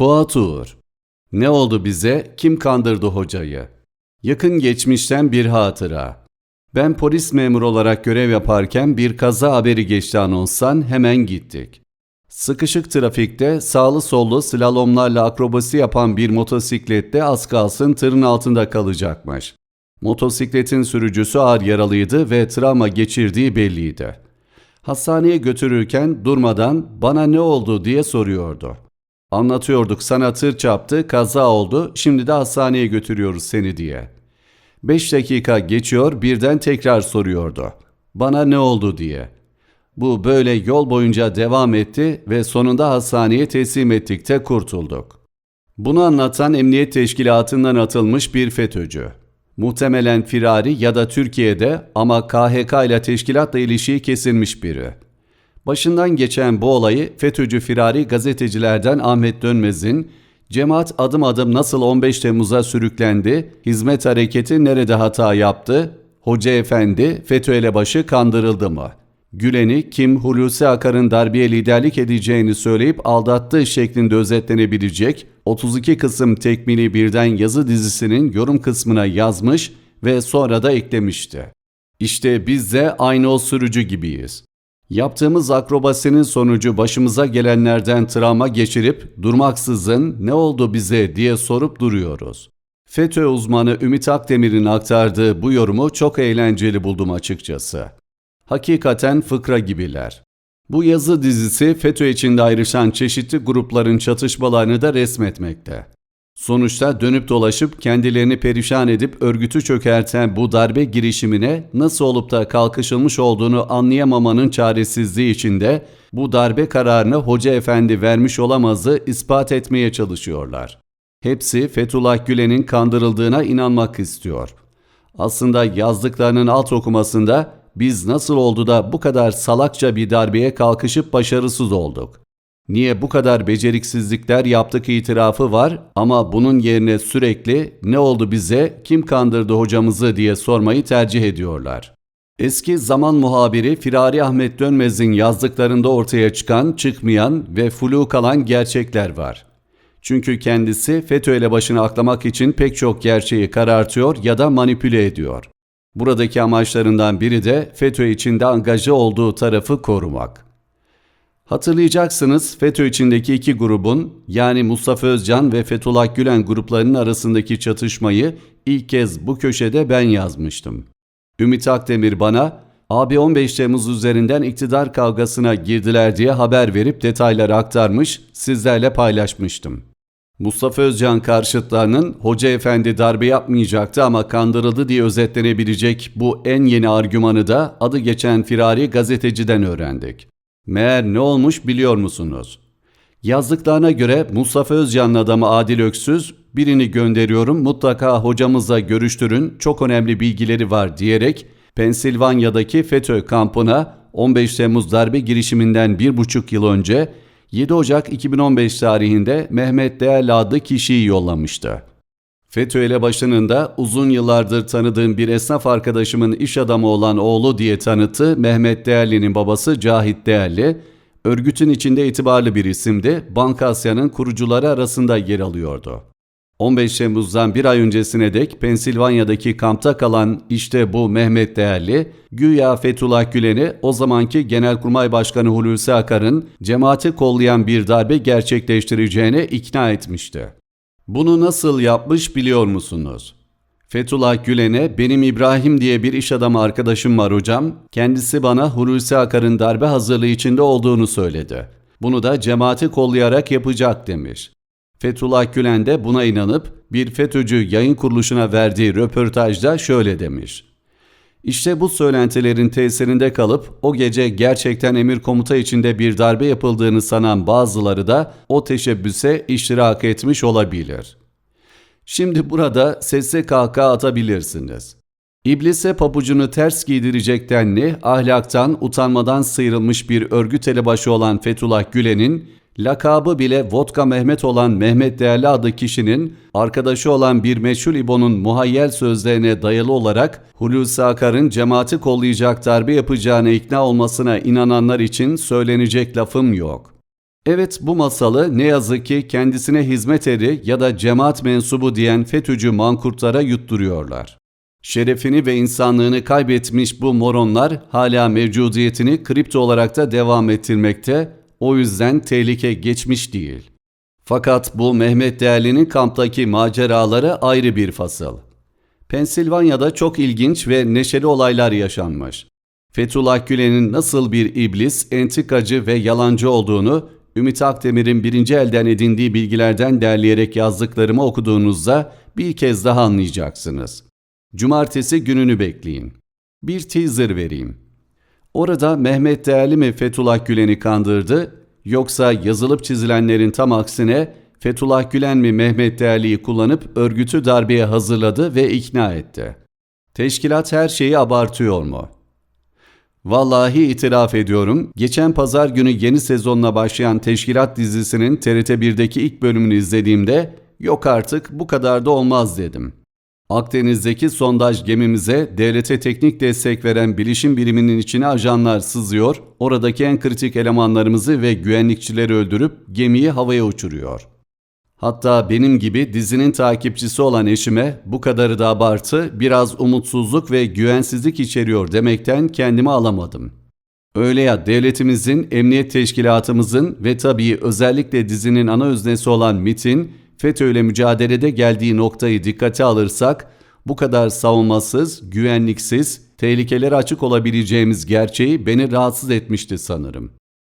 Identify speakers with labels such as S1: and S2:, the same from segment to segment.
S1: Fuat. Ne oldu bize? Kim kandırdı hocayı? Yakın geçmişten bir hatıra. Ben polis memuru olarak görev yaparken bir kaza haberi geçti anonstan hemen gittik. Sıkışık trafikte sağlı sollu slalomlarla akrobasi yapan bir motosiklette az kalsın tırın altında kalacakmış. Motosikletin sürücüsü ağır yaralıydı ve travma geçirdiği belliydi. Hastaneye götürürken durmadan bana ne oldu diye soruyordu. Anlatıyorduk sana tır çarptı, kaza oldu, şimdi de hastaneye götürüyoruz seni diye. Beş dakika geçiyor birden tekrar soruyordu. Bana ne oldu diye. Bu böyle yol boyunca devam etti ve sonunda hastaneye teslim ettikte kurtulduk. Bunu anlatan emniyet teşkilatından atılmış bir FETÖ'cü. Muhtemelen firari ya da Türkiye'de ama KHK ile teşkilatla ilişiği kesilmiş biri. Başından geçen bu olayı FETÖ'cü firari gazetecilerden Ahmet Dönmez'in Cemaat adım adım nasıl 15 Temmuz'a sürüklendi, hizmet hareketi nerede hata yaptı, Hoca Efendi FETÖ elebaşı kandırıldı mı? Gülen'i kim Hulusi Akar'ın darbeye liderlik edeceğini söyleyip aldattığı şeklinde özetlenebilecek 32 kısım tekmili birden yazı dizisinin yorum kısmına yazmış ve sonra da eklemişti. İşte biz de aynı o sürücü gibiyiz. Yaptığımız akrobasinin sonucu başımıza gelenlerden travma geçirip durmaksızın ne oldu bize diye sorup duruyoruz. FETÖ uzmanı Ümit Akdemir'in aktardığı bu yorumu çok eğlenceli buldum açıkçası. Hakikaten fıkra gibiler. Bu yazı dizisi FETÖ içinde ayrışan çeşitli grupların çatışmalarını da resmetmekte. Sonuçta dönüp dolaşıp kendilerini perişan edip örgütü çökerten bu darbe girişimine nasıl olup da kalkışılmış olduğunu anlayamamanın çaresizliği içinde bu darbe kararını Hoca Efendi vermiş olamazı ispat etmeye çalışıyorlar. Hepsi Fethullah Gülen'in kandırıldığına inanmak istiyor. Aslında yazdıklarının alt okumasında biz nasıl oldu da bu kadar salakça bir darbeye kalkışıp başarısız olduk? Niye bu kadar beceriksizlikler yaptık itirafı var ama bunun yerine sürekli ne oldu bize, kim kandırdı hocamızı diye sormayı tercih ediyorlar. Eski zaman muhabiri Firari Ahmet Dönmez'in yazdıklarında ortaya çıkan, çıkmayan ve flu kalan gerçekler var. Çünkü kendisi FETÖ ile başını aklamak için pek çok gerçeği karartıyor ya da manipüle ediyor. Buradaki amaçlarından biri de FETÖ içinde angaja olduğu tarafı korumak. Hatırlayacaksınız FETÖ içindeki iki grubun yani Mustafa Özcan ve Fethullah Gülen gruplarının arasındaki çatışmayı ilk kez bu köşede ben yazmıştım. Ümit Akdemir bana abi 15 Temmuz üzerinden iktidar kavgasına girdiler diye haber verip detayları aktarmış, sizlerle paylaşmıştım. Mustafa Özcan karşıtlarının Hoca Efendi darbe yapmayacaktı ama kandırıldı diye özetlenebilecek bu en yeni argümanı da adı geçen firari gazeteciden öğrendik. Meğer ne olmuş biliyor musunuz? Yazdıklarına göre Mustafa Özcan'ın adamı Adil Öksüz, birini gönderiyorum mutlaka hocamızla görüştürün çok önemli bilgileri var diyerek Pensilvanya'daki FETÖ kampına 15 Temmuz darbe girişiminden bir buçuk yıl önce 7 Ocak 2015 tarihinde Mehmet Değerli adlı kişiyi yollamıştı. FETÖ elebaşının da uzun yıllardır tanıdığım bir esnaf arkadaşımın iş adamı olan oğlu diye tanıttı Mehmet Değerli'nin babası Cahit Değerli, örgütün içinde itibarlı bir isimdi, Bank Asya'nın kurucuları arasında yer alıyordu. 15 Temmuz'dan bir ay öncesine dek Pensilvanya'daki kampta kalan işte bu Mehmet Değerli, güya Fethullah Gülen'i o zamanki Genelkurmay Başkanı Hulusi Akar'ın cemaati kollayan bir darbe gerçekleştireceğine ikna etmişti. Bunu nasıl yapmış biliyor musunuz? Fethullah Gülen'e benim İbrahim diye bir iş adamı arkadaşım var hocam. Kendisi bana Hulusi Akar'ın darbe hazırlığı içinde olduğunu söyledi. Bunu da cemaati kollayarak yapacak demiş. Fethullah Gülen de buna inanıp bir FETÖ'cü yayın kuruluşuna verdiği röportajda şöyle demiş. İşte bu söylentilerin tesirinde kalıp o gece gerçekten emir komuta içinde bir darbe yapıldığını sanan bazıları da o teşebbüse iştirak etmiş olabilir. Şimdi burada sesle kahkaha atabilirsiniz. İblise pabucunu ters giydirecek denli, ahlaktan, utanmadan sıyrılmış bir örgüt elebaşı olan Fethullah Gülen'in lakabı bile Vodka Mehmet olan Mehmet Değerli adlı kişinin arkadaşı olan bir meşhur İbo'nun muhayyel sözlerine dayalı olarak Hulusi Akar'ın cemaati kollayacak darbe yapacağına ikna olmasına inananlar için söylenecek lafım yok. Evet bu masalı ne yazık ki kendisine hizmet eri ya da cemaat mensubu diyen FETÖ'cü mankurtlara yutturuyorlar. Şerefini ve insanlığını kaybetmiş bu moronlar hala mevcudiyetini kripto olarak da devam ettirmekte, o yüzden tehlike geçmiş değil. Fakat bu Mehmet Değerli'nin kamptaki maceraları ayrı bir fasıl. Pensilvanya'da çok ilginç ve neşeli olaylar yaşanmış. Fethullah Gülen'in nasıl bir iblis, entrikacı ve yalancı olduğunu Ümit Akdemir'in birinci elden edindiği bilgilerden derleyerek yazdıklarımı okuduğunuzda bir kez daha anlayacaksınız. Cumartesi gününü bekleyin. Bir teaser vereyim. Orada Mehmet Değerli mi Fethullah Gülen'i kandırdı yoksa yazılıp çizilenlerin tam aksine Fethullah Gülen mi Mehmet Değerli'yi kullanıp örgütü darbeye hazırladı ve ikna etti? Teşkilat her şeyi abartıyor mu? Vallahi itiraf ediyorum, geçen pazar günü yeni sezonla başlayan Teşkilat dizisinin TRT1'deki ilk bölümünü izlediğimde yok artık bu kadar da olmaz dedim. Akdeniz'deki sondaj gemimize devlete teknik destek veren bilişim biriminin içine ajanlar sızıyor, oradaki en kritik elemanlarımızı ve güvenlikçileri öldürüp gemiyi havaya uçuruyor. Hatta benim gibi dizinin takipçisi olan eşime bu kadarı da abartı, biraz umutsuzluk ve güvensizlik içeriyor demekten kendimi alamadım. Öyle ya devletimizin, emniyet teşkilatımızın ve tabii özellikle dizinin ana öznesi olan MIT'in FETÖ ile mücadelede geldiği noktayı dikkate alırsak bu kadar savunmasız, güvenliksiz, tehlikelere açık olabileceğimiz gerçeği beni rahatsız etmişti sanırım.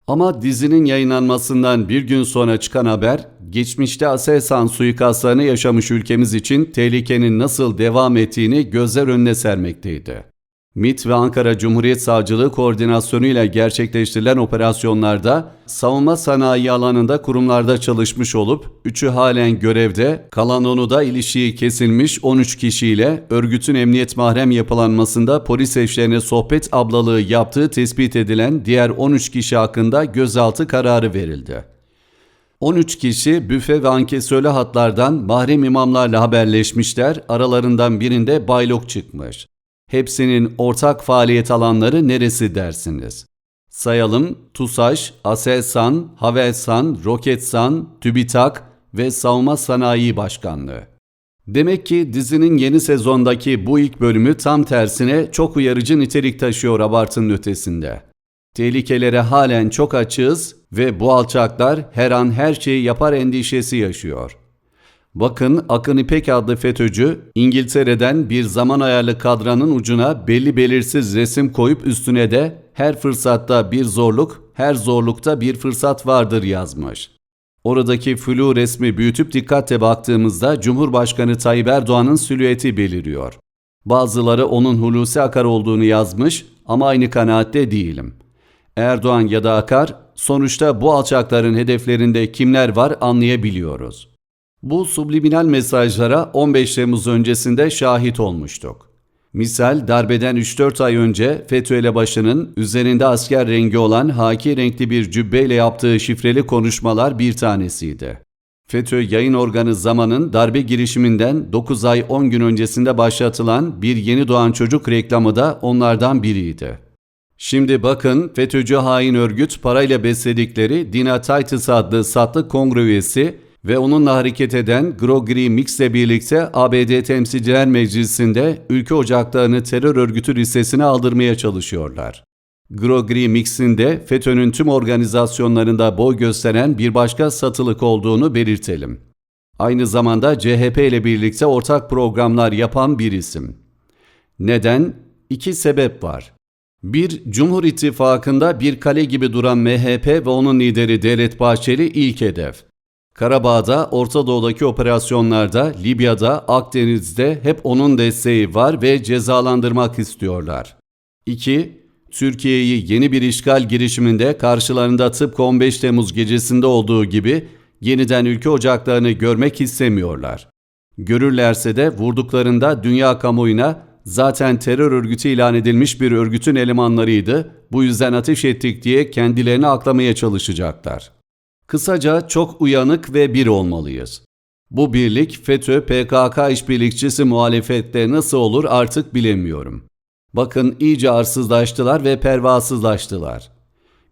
S1: Ama dizinin yayınlanmasından bir gün sonra çıkan haber, geçmişte Aselsan suikastlarını yaşamış ülkemiz için tehlikenin nasıl devam ettiğini gözler önüne sermekteydi. MİT ve Ankara Cumhuriyet Savcılığı koordinasyonu ile gerçekleştirilen operasyonlarda savunma sanayi alanında kurumlarda çalışmış olup üçü halen görevde, kalan onu da ilişiği kesilmiş 13 kişiyle örgütün emniyet mahrem yapılanmasında polis eşlerine sohbet ablalığı yaptığı tespit edilen diğer 13 kişi hakkında gözaltı kararı verildi. 13 kişi büfe ve ankesörlü hatlardan mahrem imamlarla haberleşmişler, aralarından birinde baylok çıkmış. Hepsinin ortak faaliyet alanları neresi dersiniz? Sayalım TUSAŞ, ASELSAN, HAVELSAN, ROKETSAN, TÜBİTAK ve Savunma Sanayi Başkanlığı. Demek ki dizinin yeni sezondaki bu ilk bölümü tam tersine çok uyarıcı nitelik taşıyor abartının ötesinde. Tehlikelere halen çok açığız ve bu alçaklar her an her şeyi yapar endişesi yaşıyor. Bakın Akın İpek adlı FETÖ'cü İngiltere'den bir zaman ayarlı kadranın ucuna belli belirsiz resim koyup üstüne de her fırsatta bir zorluk, her zorlukta bir fırsat vardır yazmış. Oradaki flu resmi büyütüp dikkatle baktığımızda Cumhurbaşkanı Tayyip Erdoğan'ın silüeti beliriyor. Bazıları onun Hulusi Akar olduğunu yazmış ama aynı kanaatte değilim. Erdoğan ya da Akar sonuçta bu alçakların hedeflerinde kimler var anlayabiliyoruz. Bu subliminal mesajlara 15 Temmuz öncesinde şahit olmuştuk. Misal darbeden 3-4 ay önce FETÖ elebaşının üzerinde asker rengi olan haki renkli bir cübbeyle yaptığı şifreli konuşmalar bir tanesiydi. FETÖ yayın organı zamanın darbe girişiminden 9 ay 10 gün öncesinde başlatılan bir yeni doğan çocuk reklamı da onlardan biriydi. Şimdi bakın FETÖ'cü hain örgüt parayla besledikleri Dina Titus adlı satlık kongre üyesi ve onunla hareket eden Grogri Mix ile birlikte ABD Temsilciler Meclisi'nde ülke ocaklarını terör örgütü listesine aldırmaya çalışıyorlar. Grogri Mix'in de FETÖ'nün tüm organizasyonlarında boy gösteren bir başka satılık olduğunu belirtelim. Aynı zamanda CHP ile birlikte ortak programlar yapan bir isim. Neden? İki sebep var. Bir, Cumhur İttifakı'nda bir kale gibi duran MHP ve onun lideri Devlet Bahçeli ilk hedef. Karabağ'da, Orta Doğu'daki operasyonlarda, Libya'da, Akdeniz'de hep onun desteği var ve cezalandırmak istiyorlar. 2. Türkiye'yi yeni bir işgal girişiminde karşılarında tıpkı 15 Temmuz gecesinde olduğu gibi yeniden ülke ocaklarını görmek istemiyorlar. Görürlerse de vurduklarında dünya kamuoyuna zaten terör örgütü ilan edilmiş bir örgütün elemanlarıydı, bu yüzden ateş ettik diye kendilerini aklamaya çalışacaklar. Kısaca çok uyanık ve bir olmalıyız. Bu birlik FETÖ-PKK işbirlikçisi muhalefette nasıl olur artık bilemiyorum. Bakın iyice arsızlaştılar ve pervasızlaştılar.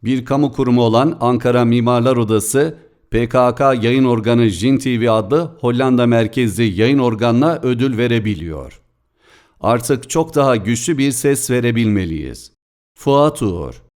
S1: Bir kamu kurumu olan Ankara Mimarlar Odası, PKK yayın organı Jin TV adlı Hollanda merkezli yayın organına ödül verebiliyor. Artık çok daha güçlü bir ses verebilmeliyiz. Fuat Uğur